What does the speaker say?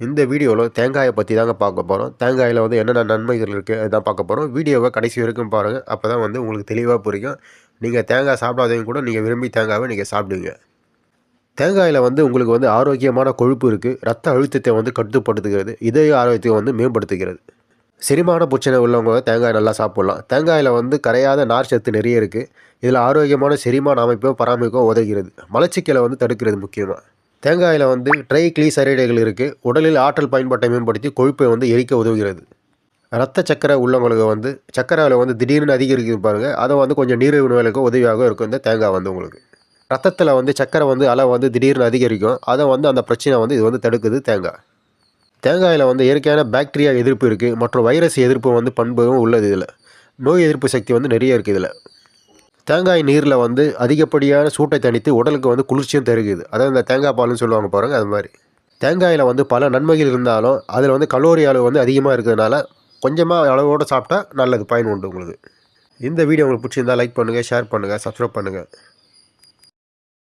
இந்த வீடியோவில் தேங்காயை பற்றி தாங்க பார்க்க போகிறோம் தேங்காயில் வந்து என்னென்ன நன்மைகள் இருக்குது அதுதான் பார்க்க போகிறோம் வீடியோவை கடைசி வரைக்கும் பாருங்கள் அப்போ தான் வந்து உங்களுக்கு தெளிவாக புரியும். நீங்கள் தேங்காய் சாப்பிடாதவங்க கூட நீங்கள் விரும்பி தேங்காவை நீங்கள் சாப்பிடுவீங்க. தேங்காயில் வந்து உங்களுக்கு வந்து ஆரோக்கியமான கொழுப்பு இருக்குது ரத்த அழுத்தத்தை வந்து கட்டுப்படுத்துகிறது. இதய ஆரோக்கியத்தை வந்து மேம்படுத்துகிறது. செரிமான பிரச்சனை உள்ளவங்க தேங்காய் நல்லா சாப்பிட்லாம். தேங்காயில் வந்து கரையாத நார் சத்து நிறைய இருக்குது இதில் ஆரோக்கியமான செரிமான அமைப்பை பராமரிக்க உதவுகிறது. மலச்சிக்கலை வந்து தடுக்கிறது முக்கியமாக தேங்காயில் வந்து ட்ரை கிளீசரைடுகள் இருக்குது உடலில் ஆற்றல் பயன்பாட்டை மேம்படுத்தி கொழுப்பை வந்து எரிக்க உதவுகிறது. ரத்த சக்கரை உள்ளவங்களுக்கு வந்து சக்கரையில் வந்து திடீர்னு அதிகரிக்கும் பாருங்கள் அதை வந்து கொஞ்சம் நீரிழிவு நோய்களுக்கு உதவியாக இருக்கும். இந்த தேங்காய் வந்து உங்களுக்கு. ரத்தத்தில் வந்து சக்கரை வந்து அளவு வந்து திடீர்னு அதிகரிக்கும். அதை வந்து அந்த பிரச்சனை வந்து இது வந்து தடுக்குது தேங்காய். தேங்காயில் வந்து இயற்கையான பாக்டீரியா எதிர்ப்பு இருக்குது மற்றும் வைரஸ் எதிர்ப்பு வந்து பண்பும் உள்ளது இதில். நோய் எதிர்ப்பு சக்தி வந்து நிறைய இருக்குது இதில். தேங்காய் நீரில் வந்து அதிகப்படியான சூட்டை தணித்து உடலுக்கு வந்து குளிர்ச்சியும் தருகுது அதாவது இந்த தேங்காய் பால்னு சொல்லுவாங்க பாருங்கள் அது மாதிரி. தேங்காயில் வந்து பல நன்மைகள் இருந்தாலும் அதில் வந்து கலோரி அளவு வந்து அதிகமாக இருக்கிறதுனால கொஞ்சமாக அளவோடு சாப்பிட்டா நல்லது பயன் உண்டு உங்களுக்கு. இந்த வீடியோ உங்களுக்கு பிடிச்சிருந்தா லைக் பண்ணுங்கள் ஷேர் பண்ணுங்கள் சப்ஸ்கிரைப் பண்ணுங்கள்